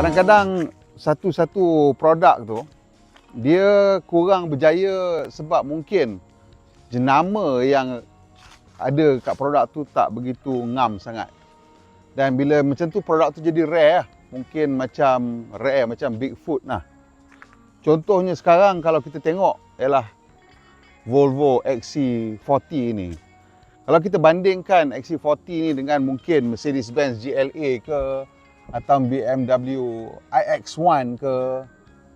Kadang-kadang satu-satu produk tu dia kurang berjaya sebab mungkin jenama yang ada kat produk tu tak begitu ngam sangat. Dan bila macam tu produk tu jadi rare lah. Mungkin macam rare macam Bigfoot lah. Contohnya sekarang kalau kita tengok ialah Volvo XC40 ni. Kalau kita bandingkan XC40 ni dengan mungkin Mercedes-Benz GLA ke atau BMW iX1 ke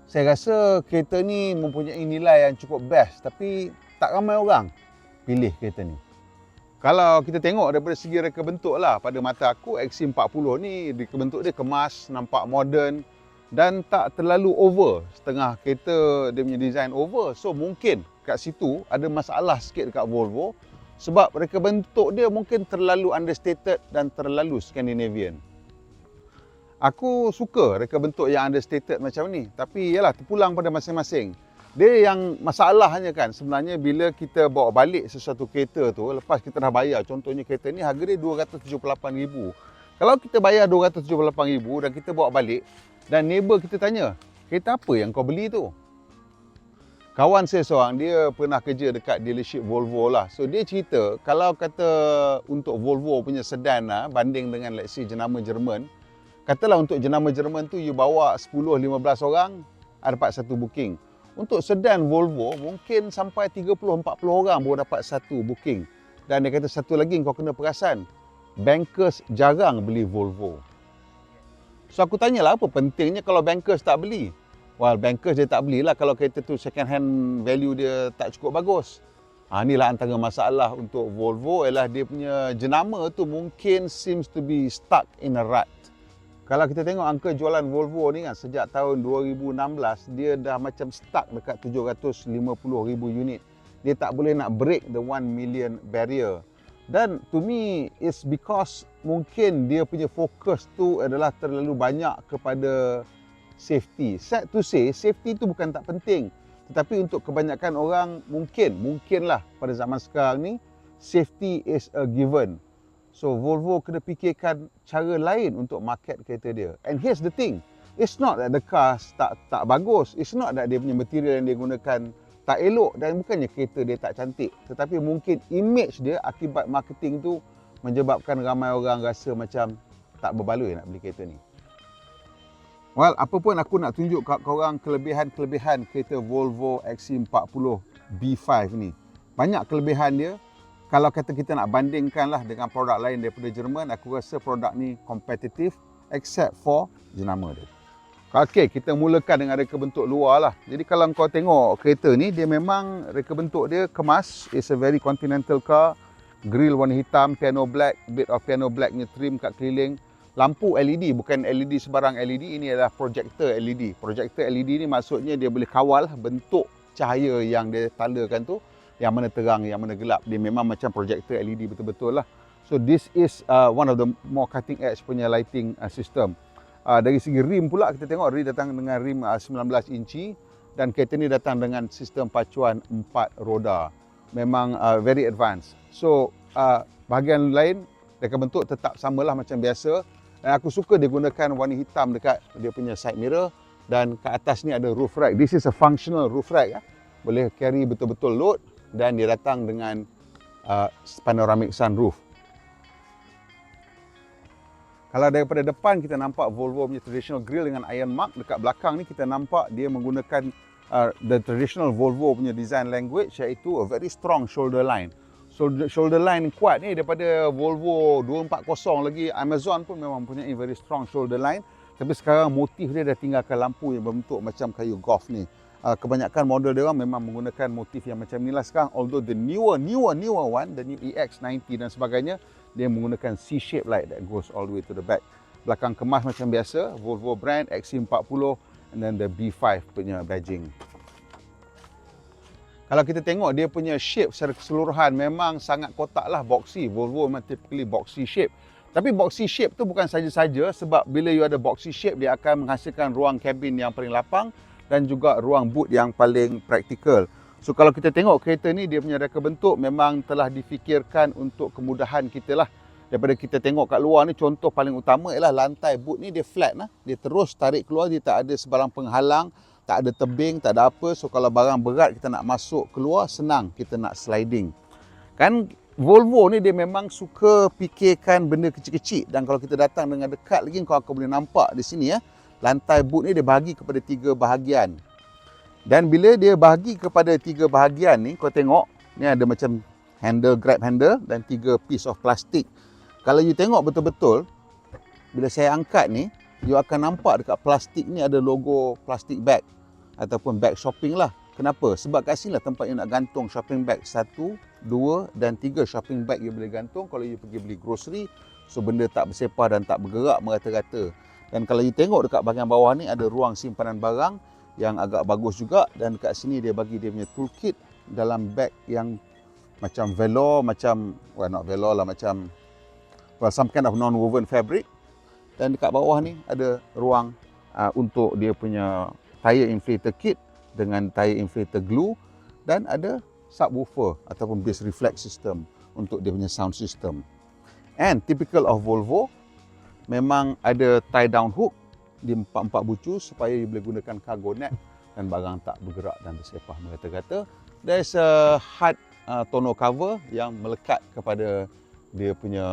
saya rasa kereta ni mempunyai nilai yang cukup best tapi tak ramai orang pilih kereta ni. Kalau kita tengok daripada segi reka bentuk lah pada mata aku XC40 ni reka bentuk dia kemas, nampak moden dan tak terlalu over. Setengah kereta dia punya design over. So mungkin kat situ ada masalah sikit dekat Volvo sebab reka bentuk dia mungkin terlalu understated dan terlalu Scandinavian. Aku suka reka bentuk yang understated macam ni. Tapi yalah terpulang pada masing-masing. Dia yang masalahnya kan sebenarnya bila kita bawa balik sesuatu kereta tu lepas kita dah bayar. Contohnya kereta ni harga dia 278,000. Kalau kita bayar 278,000 dan kita bawa balik dan neighbor kita tanya, kereta apa yang kau beli tu? Kawan saya seorang dia pernah kerja dekat dealership Volvo lah. So dia cerita kalau kata untuk Volvo punya sedan lah banding dengan let's say jenama Jerman, katalah untuk jenama Jerman tu you bawa 10-15 orang dapat satu booking. Untuk sedan Volvo mungkin sampai 30-40 orang baru dapat satu booking. Dan dia kata satu lagi kau kena perasan, bankers jarang beli Volvo. So aku tanyalah apa pentingnya kalau bankers tak beli? Well, bankers dia tak belilah kalau kereta tu second hand value dia tak cukup bagus. Ha, inilah antara masalah untuk Volvo ialah dia punya jenama tu mungkin seems to be stuck in a rut. Kalau kita tengok angka jualan Volvo ni kan sejak tahun 2016 dia dah macam stuck dekat 750,000 unit. Dia tak boleh nak break the 1 million barrier. Dan to me it's because mungkin dia punya fokus tu adalah terlalu banyak kepada safety. Sad to say, safety tu bukan tak penting. Tetapi untuk kebanyakan orang mungkin, mungkinlah pada zaman sekarang ni safety is a given. So Volvo kena fikirkan cara lain untuk market kereta dia. And here's the thing, it's not that the car tak tak bagus. It's not that dia punya material yang dia gunakan tak elok dan bukannya kereta dia tak cantik. Tetapi mungkin image dia akibat marketing tu menyebabkan ramai orang rasa macam tak berbaloi nak beli kereta ni. Well, apa pun aku nak tunjuk kat korang kelebihan-kelebihan kereta Volvo XC40 B5 ni. Banyak kelebihan dia. Kalau kata kita nak bandingkan lah dengan produk lain daripada Jerman, aku rasa produk ni kompetitif except for jenama dia. Okey, kita mulakan dengan reka bentuk luar lah. Jadi kalau kau tengok kereta ni, dia memang reka bentuk dia kemas. It's a very continental car. Grill warna hitam, piano black, bit of piano black ni trim kat keliling lampu LED bukan LED sebarang LED ini adalah projector LED. Projector LED ni maksudnya dia boleh kawal bentuk cahaya yang dia tandakan tu yang mana terang, yang mana gelap. Dia memang macam projector LED betul-betul lah. So this is uh, one of the more cutting edge punya lighting uh, system. Uh, dari segi rim pula kita tengok rim datang dengan rim uh, 19 inci dan kereta ni datang dengan sistem pacuan 4 roda. Memang uh, very advanced. So uh, bahagian lain reka bentuk tetap samalah macam biasa dan aku suka dia gunakan warna hitam dekat dia punya side mirror dan kat atas ni ada roof rack. This is a functional roof rack ya. Boleh carry betul-betul load dan dia datang dengan uh, panoramic sunroof. Kalau daripada depan kita nampak Volvo punya traditional grille dengan iron mark, dekat belakang ni kita nampak dia menggunakan uh, the traditional Volvo punya design language iaitu a very strong shoulder line. Shoulder, shoulder line kuat ni daripada Volvo 240 lagi Amazon pun memang punya very strong shoulder line. Tapi sekarang motif dia dah tinggalkan lampu yang berbentuk macam kayu golf ni uh, kebanyakan model dia orang memang menggunakan motif yang macam ni lah sekarang although the newer newer newer one the new EX90 dan sebagainya dia menggunakan C-shape light that goes all the way to the back belakang kemas macam biasa Volvo brand XC40 and then the B5 punya badging kalau kita tengok dia punya shape secara keseluruhan memang sangat kotak lah boxy. Volvo memang typically boxy shape. Tapi boxy shape tu bukan saja-saja sebab bila you ada boxy shape dia akan menghasilkan ruang kabin yang paling lapang dan juga ruang boot yang paling praktikal. So kalau kita tengok kereta ni dia punya reka bentuk memang telah difikirkan untuk kemudahan kita lah. daripada kita tengok kat luar ni contoh paling utama ialah lantai boot ni dia flat lah. Dia terus tarik keluar dia tak ada sebarang penghalang, tak ada tebing, tak ada apa. So kalau barang berat kita nak masuk keluar senang kita nak sliding. Kan Volvo ni dia memang suka fikirkan benda kecil-kecil dan kalau kita datang dengan dekat lagi kau akan boleh nampak di sini ya. Lantai boot ni dia bahagi kepada tiga bahagian. Dan bila dia bahagi kepada tiga bahagian ni kau tengok ni ada macam handle grab handle dan tiga piece of plastik. Kalau you tengok betul-betul bila saya angkat ni you akan nampak dekat plastik ni ada logo plastik bag ataupun bag shopping lah. Kenapa? Sebab kat sini lah tempat you nak gantung shopping bag. Satu, dua dan tiga shopping bag you boleh gantung kalau you pergi beli grocery. So benda tak bersepah dan tak bergerak merata-rata. Dan kalau you tengok dekat bahagian bawah ni ada ruang simpanan barang yang agak bagus juga. Dan dekat sini dia bagi dia punya toolkit dalam bag yang macam velour, macam, well not velour lah, macam well, some kind of non-woven fabric. Dan dekat bawah ni ada ruang uh, untuk dia punya tire inflator kit dengan tire inflator glue dan ada subwoofer ataupun bass reflex system untuk dia punya sound system. And typical of Volvo memang ada tie down hook di empat-empat bucu supaya you boleh gunakan cargo net dan barang tak bergerak dan bersepah mengata-kata. There's a hard uh, tonneau cover yang melekat kepada dia punya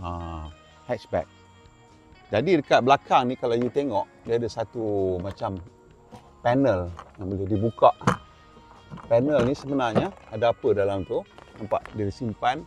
uh, hatchback. Jadi dekat belakang ni kalau you tengok dia ada satu macam panel yang boleh dibuka. Panel ni sebenarnya ada apa dalam tu? Nampak dia simpan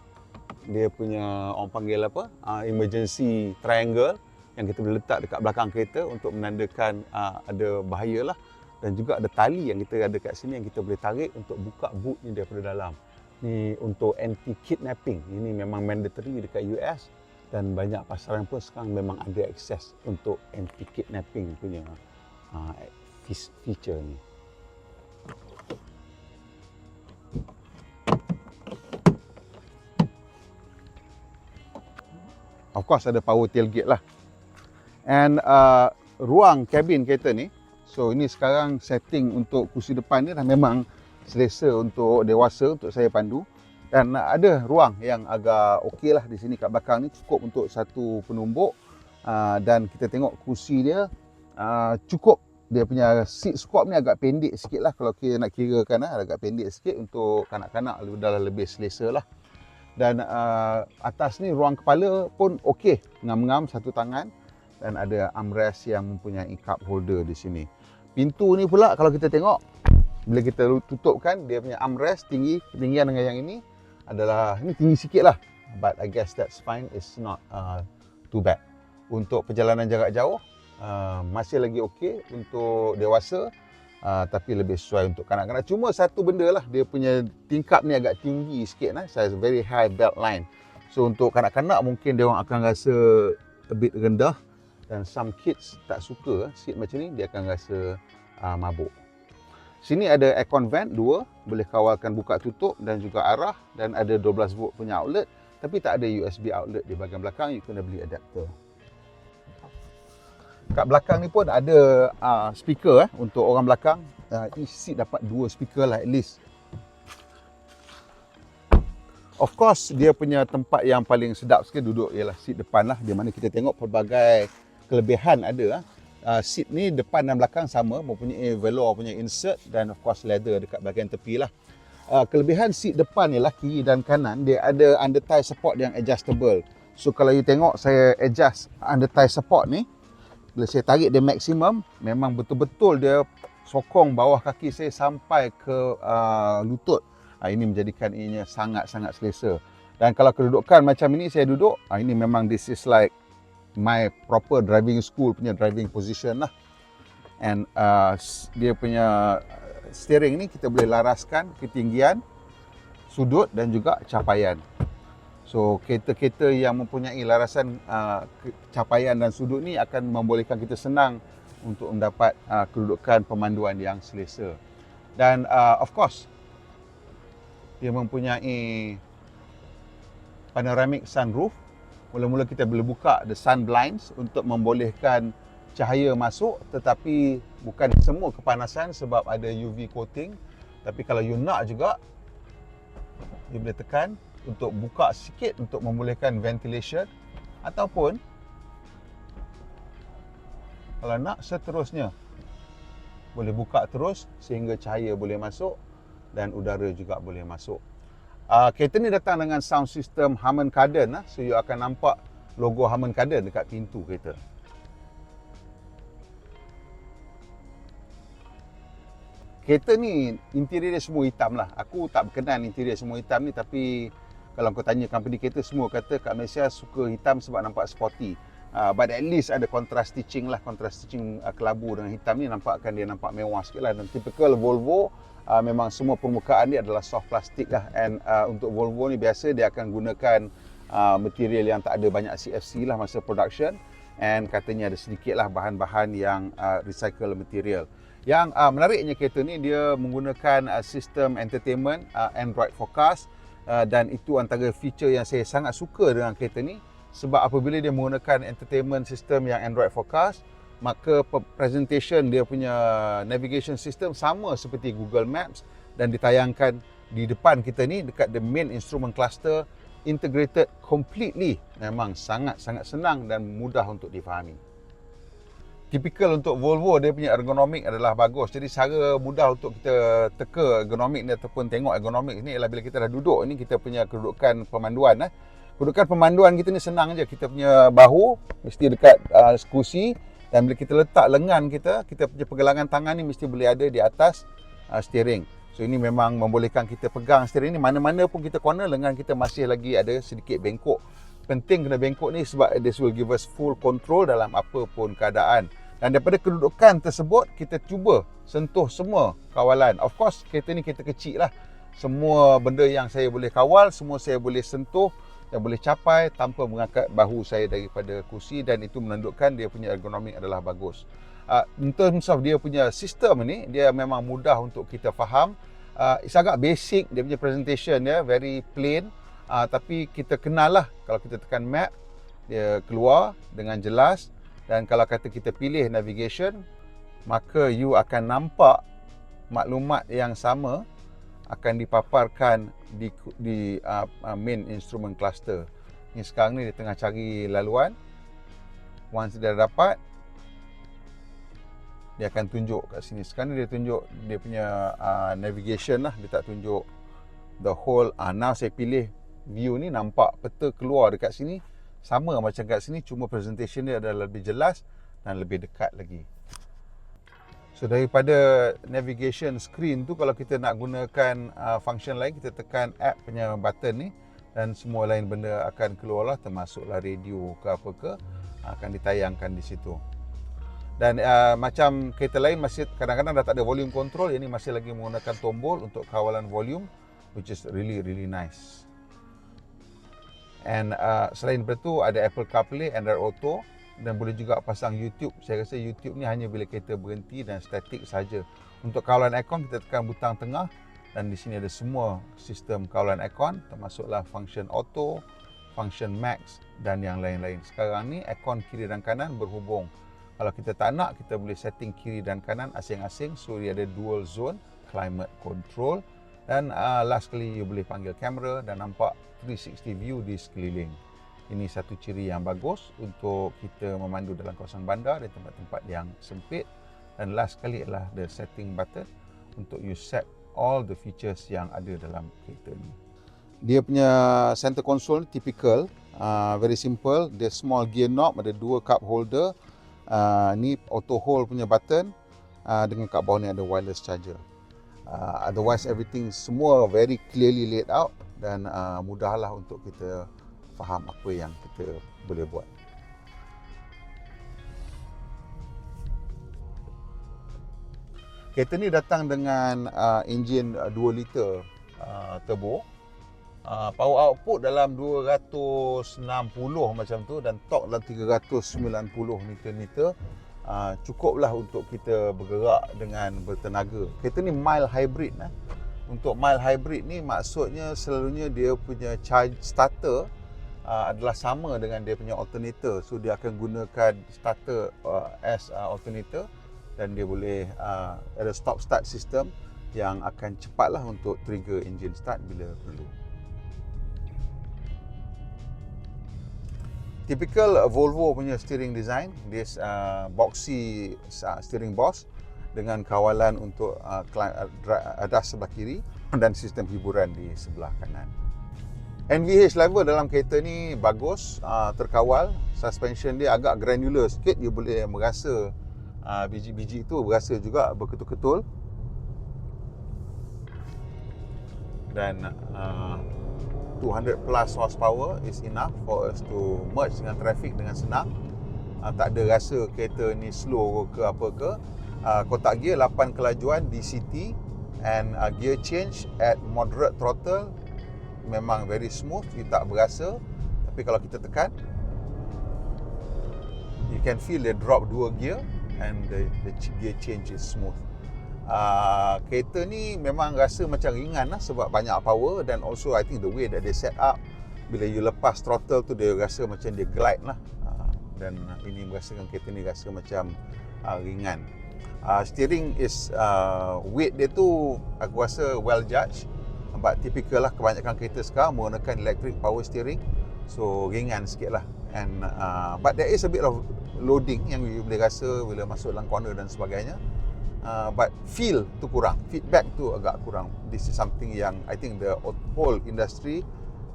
dia punya orang panggil apa? Uh, emergency triangle yang kita boleh letak dekat belakang kereta untuk menandakan uh, ada bahaya lah. Dan juga ada tali yang kita ada kat sini yang kita boleh tarik untuk buka boot ni daripada dalam. Ni untuk anti kidnapping. Ini memang mandatory dekat US dan banyak pasaran pun sekarang memang ada akses untuk anti kidnapping punya uh, feature ni. Of course ada power tailgate lah. And uh, ruang cabin kereta ni, so ini sekarang setting untuk kursi depan ni dah memang selesa untuk dewasa untuk saya pandu. Dan ada ruang yang agak okey lah di sini kat belakang ni cukup untuk satu penumbuk. Uh, dan kita tengok kursi dia uh, cukup dia punya seat squat ni agak pendek sikit lah kalau kita nak kira kan lah, agak pendek sikit untuk kanak-kanak dah lebih selesa lah dan uh, atas ni ruang kepala pun okey. Ngam-ngam satu tangan dan ada armrest yang mempunyai cup holder di sini. Pintu ni pula kalau kita tengok bila kita tutupkan dia punya armrest tinggi ketinggian dengan yang ini adalah ini tinggi sikit lah. But I guess that's fine. It's not uh, too bad. Untuk perjalanan jarak jauh uh, masih lagi okey untuk dewasa uh, tapi lebih sesuai untuk kanak-kanak. Cuma satu benda lah dia punya tingkap ni agak tinggi sikit lah. Saya very high belt line. So untuk kanak-kanak mungkin dia orang akan rasa a bit rendah dan some kids tak suka seat macam ni dia akan rasa uh, mabuk. Sini ada aircon vent dua, boleh kawalkan buka tutup dan juga arah dan ada 12 volt punya outlet tapi tak ada USB outlet di bahagian belakang, you kena beli adapter kat belakang ni pun ada uh, speaker eh untuk orang belakang. Uh, each seat dapat dua speaker lah at least. Of course dia punya tempat yang paling sedap sikit duduk ialah seat depan lah di mana kita tengok pelbagai kelebihan ada uh, seat ni depan dan belakang sama mempunyai velour punya insert dan of course leather dekat bahagian tepi lah. Uh, kelebihan seat depan ialah kiri dan kanan dia ada under thigh support yang adjustable. So kalau you tengok saya adjust under thigh support ni bila saya tarik dia maksimum memang betul-betul dia sokong bawah kaki saya sampai ke uh, lutut. Uh, ini menjadikan ianya sangat-sangat selesa. Dan kalau kedudukan macam ini saya duduk uh, ini memang this is like my proper driving school punya driving position lah. And uh, dia punya steering ni kita boleh laraskan ketinggian sudut dan juga capaian So kereta-kereta yang mempunyai larasan uh, capaian dan sudut ni akan membolehkan kita senang untuk mendapat uh, kedudukan pemanduan yang selesa. Dan uh, of course dia mempunyai panoramic sunroof. Mula-mula kita boleh buka the sun blinds untuk membolehkan cahaya masuk tetapi bukan semua kepanasan sebab ada UV coating. Tapi kalau you nak juga dia boleh tekan untuk buka sikit untuk membolehkan ventilation ataupun kalau nak seterusnya boleh buka terus sehingga cahaya boleh masuk dan udara juga boleh masuk. Uh, kereta ni datang dengan sound system Harman Kardon lah. So you akan nampak logo Harman Kardon dekat pintu kereta. Kereta ni interior dia semua hitam lah. Aku tak berkenan interior semua hitam ni tapi kalau kau tanya company kereta semua kata kat Malaysia suka hitam sebab nampak sporty. Uh, but at least ada contrast stitching lah. Contrast stitching uh, kelabu dengan hitam ni nampakkan dia nampak mewah sikit lah. Dan typical Volvo uh, memang semua permukaan dia adalah soft plastic lah. And uh, untuk Volvo ni biasa dia akan gunakan uh, material yang tak ada banyak CFC lah masa production. And katanya ada sedikit lah bahan-bahan yang uh, recycle material. Yang uh, menariknya kereta ni dia menggunakan uh, sistem entertainment uh, Android Forecast dan itu antara feature yang saya sangat suka dengan kereta ni. Sebab apabila dia menggunakan entertainment system yang Android Forecast maka presentation dia punya navigation system sama seperti Google Maps dan ditayangkan di depan kita ni dekat the main instrument cluster integrated completely. Memang sangat-sangat senang dan mudah untuk difahami typical untuk Volvo dia punya ergonomik adalah bagus. Jadi cara mudah untuk kita teka ergonomik ni ataupun tengok ergonomik ni ialah bila kita dah duduk ni kita punya kedudukan pemanduan eh. Kedudukan pemanduan kita ni senang je. Kita punya bahu mesti dekat uh, kursi dan bila kita letak lengan kita, kita punya pergelangan tangan ni mesti boleh ada di atas uh, steering. So ini memang membolehkan kita pegang steering ni mana-mana pun kita corner lengan kita masih lagi ada sedikit bengkok penting kena bengkok ni sebab this will give us full control dalam apa pun keadaan. Dan daripada kedudukan tersebut, kita cuba sentuh semua kawalan. Of course, kereta ni kereta kecil lah. Semua benda yang saya boleh kawal, semua saya boleh sentuh dan boleh capai tanpa mengangkat bahu saya daripada kursi dan itu menunjukkan dia punya ergonomik adalah bagus. Uh, in terms of dia punya sistem ni, dia memang mudah untuk kita faham. Uh, it's agak basic, dia punya presentation dia very plain. Uh, tapi kita kenal lah kalau kita tekan map dia keluar dengan jelas dan kalau kata kita pilih navigation maka you akan nampak maklumat yang sama akan dipaparkan di di uh, main instrument cluster. Ni sekarang ni dia tengah cari laluan. Once dia dapat dia akan tunjuk kat sini. Sekarang ni dia tunjuk dia punya uh, navigation lah. Dia tak tunjuk the whole. Uh, now saya pilih view ni nampak peta keluar dekat sini sama macam kat sini cuma presentation dia adalah lebih jelas dan lebih dekat lagi. So daripada navigation screen tu kalau kita nak gunakan uh, function lain kita tekan app punya button ni dan semua lain benda akan keluar lah termasuklah radio ke apa ke akan ditayangkan di situ. Dan uh, macam kereta lain masih kadang-kadang dah tak ada volume control ini masih lagi menggunakan tombol untuk kawalan volume which is really really nice. And uh, selain itu ada Apple CarPlay, Android Auto dan boleh juga pasang YouTube. Saya rasa YouTube ni hanya bila kereta berhenti dan statik saja. Untuk kawalan aircon kita tekan butang tengah dan di sini ada semua sistem kawalan aircon termasuklah function auto, function max dan yang lain-lain. Sekarang ni aircon kiri dan kanan berhubung. Kalau kita tak nak kita boleh setting kiri dan kanan asing-asing so dia ada dual zone climate control dan uh, last kali you boleh panggil kamera dan nampak 360 view di sekeliling. Ini satu ciri yang bagus untuk kita memandu dalam kawasan bandar dan tempat-tempat yang sempit. Dan last kali adalah the setting button untuk you set all the features yang ada dalam kereta ni. Dia punya center console ni typical, uh, very simple. Dia small gear knob, ada dua cup holder. Uh, ni auto hold punya button uh, dengan kat bawah ni ada wireless charger uh, otherwise everything semua very clearly laid out dan uh, mudahlah untuk kita faham apa yang kita boleh buat. Kereta ni datang dengan uh, enjin 2 uh, liter uh, turbo. Uh, power output dalam 260 macam tu dan torque dalam 390 Nm uh, cukuplah untuk kita bergerak dengan bertenaga. Kereta ni mild hybrid eh. Untuk mild hybrid ni maksudnya selalunya dia punya charge starter uh, adalah sama dengan dia punya alternator. So dia akan gunakan starter uh, as uh, alternator dan dia boleh ada stop start system yang akan cepatlah untuk trigger engine start bila perlu. Typical Volvo punya steering design, this uh, boxy uh, steering box dengan kawalan untuk uh, adas sebelah kiri dan sistem hiburan di sebelah kanan. NVH level dalam kereta ni bagus, uh, terkawal. Suspension dia agak granular sikit, dia boleh merasa uh, biji-biji itu berasa juga berketul-ketul. Dan uh, 200 plus horsepower is enough for us to merge dengan traffic dengan senang. Uh, tak ada rasa kereta ni slow ke apa ke. Uh, kotak gear 8 kelajuan DCT and uh, gear change at moderate throttle memang very smooth you tak berasa tapi kalau kita tekan you can feel the drop dua gear and the, the gear change is smooth uh, kereta ni memang rasa macam ringan lah sebab banyak power dan also I think the way that they set up bila you lepas throttle tu dia rasa macam dia glide lah. Uh, dan ini merasakan kereta ni rasa macam uh, ringan. Uh, steering is uh, weight dia tu aku rasa well judged but typical lah kebanyakan kereta sekarang menggunakan electric power steering. So ringan sikit lah. And uh, but there is a bit of loading yang you boleh rasa bila masuk dalam corner dan sebagainya uh, but feel tu kurang. Feedback tu agak kurang. This is something yang I think the whole industry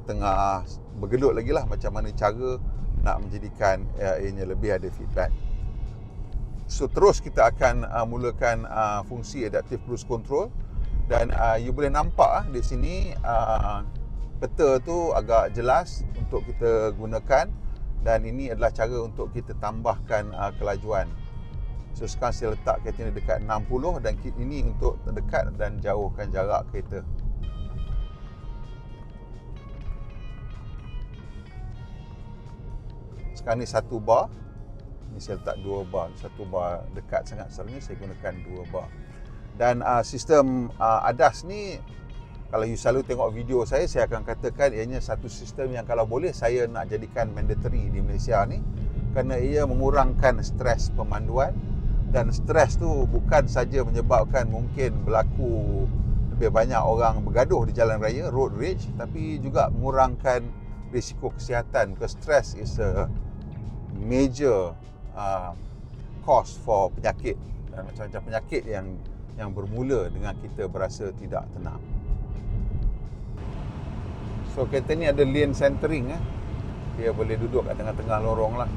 tengah bergelut lagi lah macam mana cara nak menjadikan uh, ianya lebih ada feedback. So terus kita akan uh, mulakan uh, fungsi adaptive cruise control. Dan uh, you boleh nampak uh, di sini uh, peta tu agak jelas untuk kita gunakan. Dan ini adalah cara untuk kita tambahkan uh, kelajuan so sekarang saya letak kereta ni dekat 60 dan ini untuk terdekat dan jauhkan jarak kereta. Sekarang ni satu bar. Ni saya letak dua bar. Satu bar dekat sangat sekarang saya gunakan dua bar. Dan uh, sistem uh, ADAS ni kalau you selalu tengok video saya saya akan katakan ianya satu sistem yang kalau boleh saya nak jadikan mandatory di Malaysia ni kerana ia mengurangkan stres pemanduan dan stres tu bukan saja menyebabkan mungkin berlaku lebih banyak orang bergaduh di jalan raya road rage tapi juga mengurangkan risiko kesihatan because stress is a major uh, cause for penyakit dan macam-macam penyakit yang yang bermula dengan kita berasa tidak tenang. So kereta ni ada lane centering eh. Dia boleh duduk kat tengah-tengah lorong lah.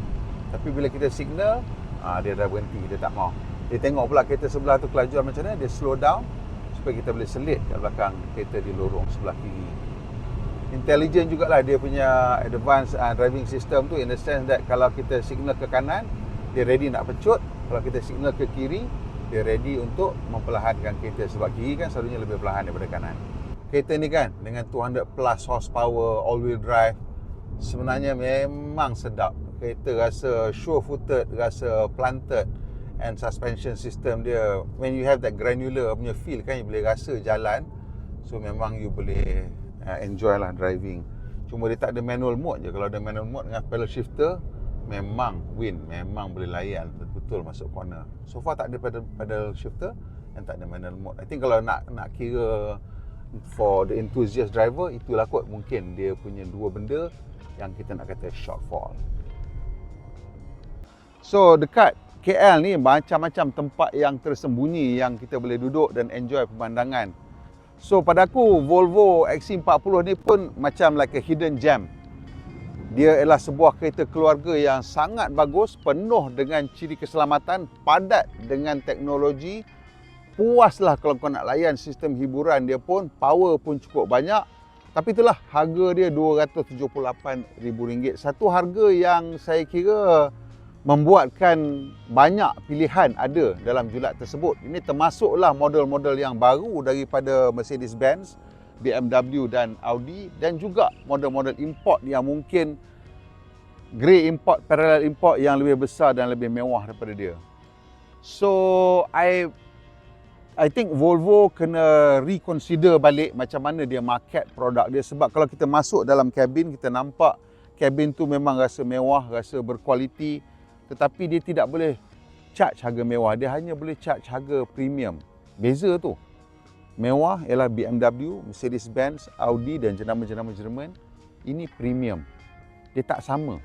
Tapi bila kita signal, ah dia dah berhenti, dia tak mau. Dia tengok pula kereta sebelah tu kelajuan macam mana, dia slow down supaya kita boleh selit kat belakang kereta di lorong sebelah kiri. Intelligent jugalah dia punya advanced uh, driving system tu in the sense that kalau kita signal ke kanan, dia ready nak pecut. Kalau kita signal ke kiri, dia ready untuk memperlahankan kereta sebab kiri kan selalunya lebih perlahan daripada kanan. Kereta ni kan dengan 200 plus horsepower all wheel drive sebenarnya memang sedap. Kereta rasa sure footed, rasa planted and suspension system dia when you have that granular punya feel kan you boleh rasa jalan so memang you boleh uh, enjoy lah driving. Cuma dia tak ada manual mode je. Kalau ada manual mode dengan pedal shifter memang win, memang boleh layan betul masuk corner. So far tak ada pedal, pedal shifter dan tak ada manual mode. I think kalau nak nak kira for the enthusiast driver itulah kot mungkin dia punya dua benda yang kita nak kata shortfall. So dekat KL ni macam-macam tempat yang tersembunyi yang kita boleh duduk dan enjoy pemandangan. So pada aku Volvo XC40 ni pun macam like a hidden gem. Dia ialah sebuah kereta keluarga yang sangat bagus, penuh dengan ciri keselamatan, padat dengan teknologi. Puaslah kalau kau nak layan sistem hiburan dia pun, power pun cukup banyak. Tapi itulah harga dia RM278,000. Satu harga yang saya kira membuatkan banyak pilihan ada dalam julat tersebut. Ini termasuklah model-model yang baru daripada Mercedes-Benz BMW dan Audi dan juga model-model import yang mungkin grey import, parallel import yang lebih besar dan lebih mewah daripada dia. So I I think Volvo kena reconsider balik macam mana dia market produk dia sebab kalau kita masuk dalam kabin kita nampak kabin tu memang rasa mewah, rasa berkualiti tetapi dia tidak boleh charge harga mewah, dia hanya boleh charge harga premium. Beza tu mewah ialah BMW, Mercedes-Benz, Audi dan jenama-jenama Jerman. Ini premium. Dia tak sama.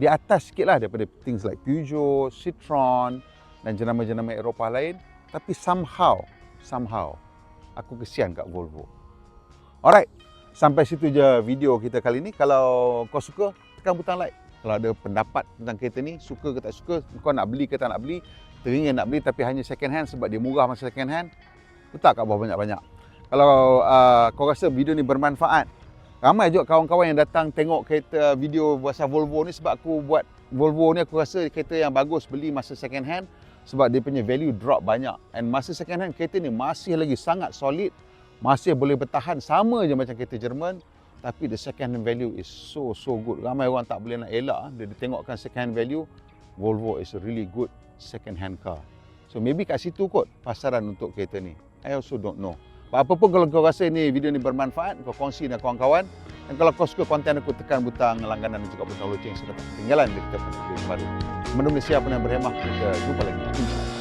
di atas sikit lah daripada things like Peugeot, Citroen dan jenama-jenama Eropah lain. Tapi somehow, somehow, aku kesian kat Volvo. Alright, sampai situ je video kita kali ni. Kalau kau suka, tekan butang like. Kalau ada pendapat tentang kereta ni, suka ke tak suka, kau nak beli ke tak nak beli, teringin nak beli tapi hanya second hand sebab dia murah masa second hand, letak kat bawah banyak-banyak. Kalau uh, kau rasa video ni bermanfaat, ramai juga kawan-kawan yang datang tengok kereta video pasal Volvo ni sebab aku buat Volvo ni aku rasa kereta yang bagus beli masa second hand sebab dia punya value drop banyak and masa second hand kereta ni masih lagi sangat solid masih boleh bertahan sama je macam kereta Jerman tapi the second hand value is so so good ramai orang tak boleh nak elak ah. dia, tengokkan second hand value Volvo is a really good second hand car so maybe kat situ kot pasaran untuk kereta ni I also don't know apa pun kalau kau rasa ini video ni bermanfaat, kau kongsi dengan kawan-kawan. Dan kalau kau suka konten aku, tekan butang langganan dan juga butang loceng supaya tak ketinggalan dari kita video baru. Menunggu siapa yang berhemah, kita jumpa lagi. InsyaAllah.